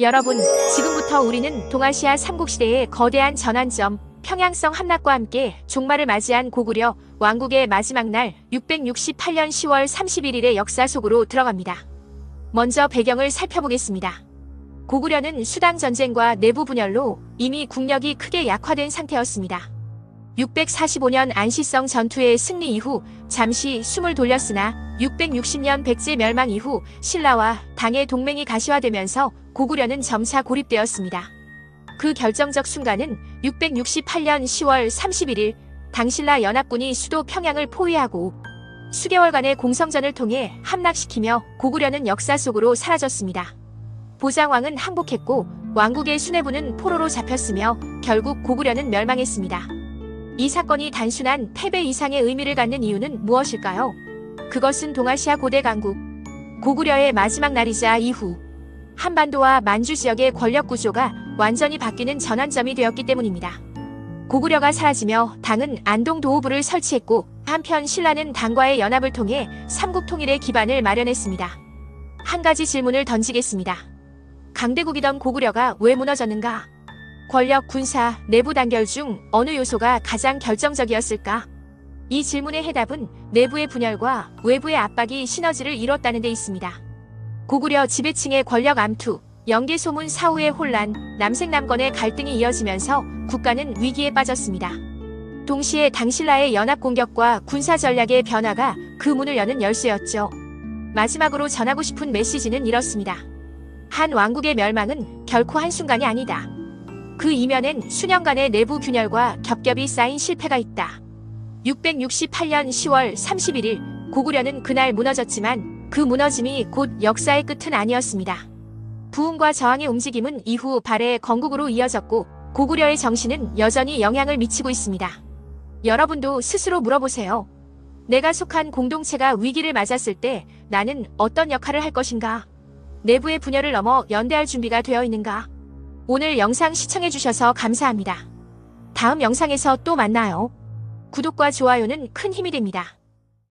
여러분, 지금부터 우리는 동아시아 삼국시대의 거대한 전환점, 평양성 함락과 함께 종말을 맞이한 고구려 왕국의 마지막 날 668년 10월 31일의 역사 속으로 들어갑니다. 먼저 배경을 살펴보겠습니다. 고구려는 수당 전쟁과 내부 분열로 이미 국력이 크게 약화된 상태였습니다. 645년 안시성 전투의 승리 이후 잠시 숨을 돌렸으나 660년 백제 멸망 이후 신라와 당의 동맹이 가시화되면서 고구려는 점차 고립되었습니다. 그 결정적 순간은 668년 10월 31일 당신라 연합군이 수도 평양을 포위하고 수개월간의 공성전을 통해 함락시키며 고구려는 역사 속으로 사라졌습니다. 보장왕은 항복했고 왕국의 수뇌부는 포로로 잡혔으며 결국 고구려는 멸망했습니다. 이 사건이 단순한 패배 이상의 의미를 갖는 이유는 무엇일까요? 그것은 동아시아 고대 강국 고구려의 마지막 날이자 이후 한반도와 만주 지역의 권력 구조가 완전히 바뀌는 전환점이 되었기 때문입니다. 고구려가 사라지며 당은 안동 도호부를 설치했고 한편 신라는 당과의 연합을 통해 삼국 통일의 기반을 마련했습니다. 한 가지 질문을 던지겠습니다. 강대국이던 고구려가 왜 무너졌는가? 권력, 군사, 내부 단결 중 어느 요소가 가장 결정적이었을까? 이 질문의 해답은 내부의 분열과 외부의 압박이 시너지를 이뤘다는 데 있습니다. 고구려 지배층의 권력 암투, 영계 소문 사후의 혼란, 남색남건의 갈등이 이어지면서 국가는 위기에 빠졌습니다. 동시에 당신라의 연합 공격과 군사 전략의 변화가 그 문을 여는 열쇠였죠. 마지막으로 전하고 싶은 메시지는 이렇습니다. 한 왕국의 멸망은 결코 한순간이 아니다. 그 이면엔 수년간의 내부 균열과 겹겹이 쌓인 실패가 있다. 668년 10월 31일 고구려는 그날 무너졌지만 그 무너짐이 곧 역사의 끝은 아니었습니다. 부흥과 저항의 움직임은 이후 발해의 건국으로 이어졌고 고구려의 정신은 여전히 영향을 미치고 있습니다. 여러분도 스스로 물어보세요. 내가 속한 공동체가 위기를 맞았을 때 나는 어떤 역할을 할 것인가? 내부의 분열을 넘어 연대할 준비가 되어 있는가? 오늘 영상 시청해주셔서 감사합니다. 다음 영상에서 또 만나요. 구독과 좋아요는 큰 힘이 됩니다.